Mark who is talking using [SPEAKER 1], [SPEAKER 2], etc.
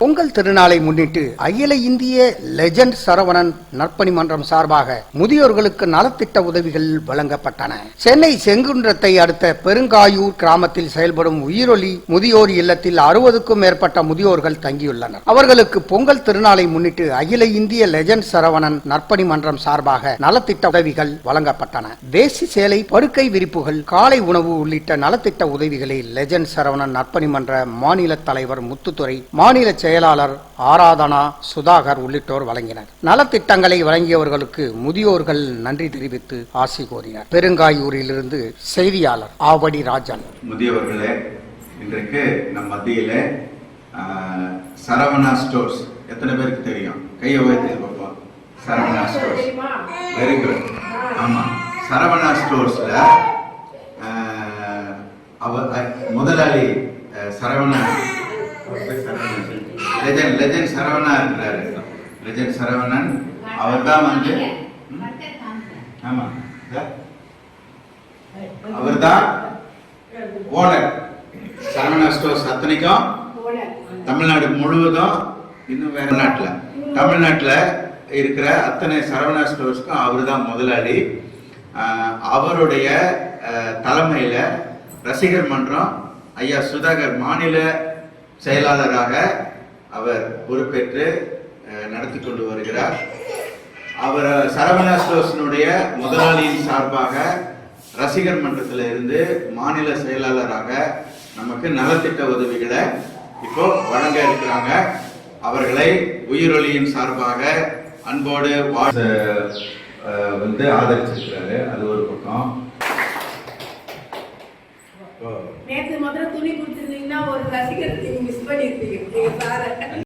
[SPEAKER 1] பொங்கல் திருநாளை முன்னிட்டு அகில இந்திய லெஜண்ட் சரவணன் நற்பணி மன்றம் சார்பாக முதியோர்களுக்கு நலத்திட்ட உதவிகள் வழங்கப்பட்டன. சென்னை செங்குன்றத்தை அடுத்த பெருங்காயூர் கிராமத்தில் செயல்படும் உயிரொலி முதியோர் இல்லத்தில் அறுபதுக்கும் மேற்பட்ட முதியோர்கள் தங்கியுள்ளனர். அவர்களுக்கு பொங்கல் திருநாளை முன்னிட்டு அகில இந்திய லெஜண்ட் சரவணன் நற்பணி மன்றம் சார்பாக நலத்திட்ட உதவிகள் வழங்கப்பட்டன. வேசி சேலை படுக்கை விரிப்புகள் காலை உணவு உள்ளிட்ட நலத்திட்ட உதவிகளை லெஜண்ட் சரவணன் நற்பணி மன்ற மாநில தலைவர் முத்துத்துறை மாநில செயலாளர் ஆராதனா சுதாகர் உள்ளிட்டோர் வழங்கினர். நலத்திட்டங்களை வழங்கியவர்களுக்கு முதியோர்கள் நன்றி தெரிவித்து ஆசி கோரினர். பெருங்காயூரிலிருந்து செய்தியாளர் ஆவடி ராஜன்.
[SPEAKER 2] முதியவர்களே இன்றைக்கு நம் மத்தியில சரவணா ஸ்டோர்ஸ். எத்தனை பேருக்கு தெரியும்? கையை உயர்த்தி பார்ப்போம் சரவணா ஸ்டோர்ஸ். வெரி குட் ஆமா. சரவணா ஸ்டோர்ஸ்ல அவ முதலாளி அஹ், சரவணா. லெஜன் லெஜன் சரவணா இருக்கிறாரு. லெஜன் சரவணன் அவர் தான் வந்து ஆமா. அவர் தான் ஓனர். சரவணா ஸ்டோர்ஸ் அத்தனைக்கும் தமிழ்நாடு முழுவதும் இன்னும் வேற நாட்டில். தமிழ்நாட்டில் இருக்கிற அத்தனை சரவணா ஸ்டோர்ஸ்க்கும் அவர் தான் முதலாளி அவருடைய தலைமையில் ரசிகர் மன்றம் ஐயா சுதாகர் மாநில செயலாளராக அவர் பொறுப்பேற்று நடத்தி கொண்டு வருகிறார். அவர் சரவணா முதலாளியின் சார்பாக ரசிகர் மன்றத்தில் இருந்து மாநில செயலாளராக நமக்கு நலத்திட்ட உதவிகளை இப்போ வழங்க இருக்கிறாங்க. அவர்களை உயிரொலியின் சார்பாக அன்போடு வந்து ஆதரிச்சிருக்கிறாரு. அது ஒரு பக்கம்.
[SPEAKER 3] மாத்திரம் துணி கொடுத்துருந்தீங்கன்னா ஒரு ரசிகர் நீங்க மிஸ் பண்ணியிருப்பீங்க நீங்க சார